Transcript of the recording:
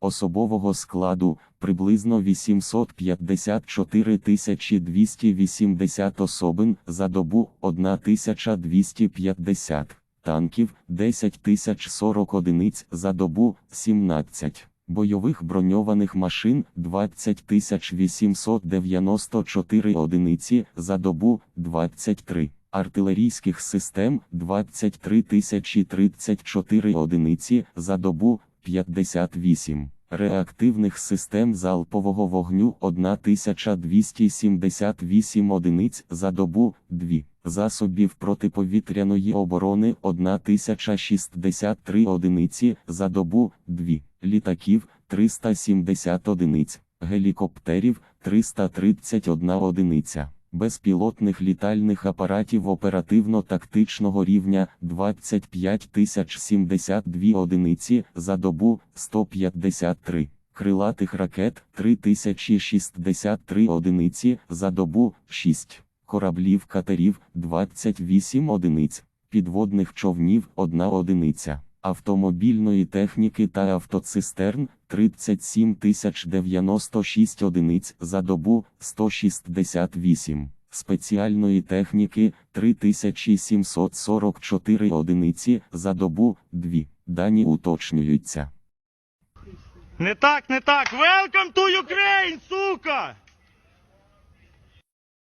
особового складу приблизно 854 280 особин за добу 1250, танків 10 040 одиниць за добу 17. Бойових броньованих машин 20 894 одиниці за добу 23, артилерійських систем 23 034 одиниці за добу 58, реактивних систем залпового вогню 1278 одиниць за добу 2, засобів протиповітряної оборони 1063 одиниці за добу 2 літаків 370 одиниць, гелікоптерів 331 одиниця, безпілотних літальних апаратів оперативно-тактичного рівня 25 072 одиниці за добу 153. Крилатих ракет 3063 одиниці за добу 6, кораблів катерів 28 одиниць, підводних човнів 1 одиниця автомобільної техніки та автоцистерн 37 096 одиниць за добу 168, спеціальної техніки 3744 одиниці за добу 2. Дані уточнюються. Не так, не так. Welcome to Ukraine, сука!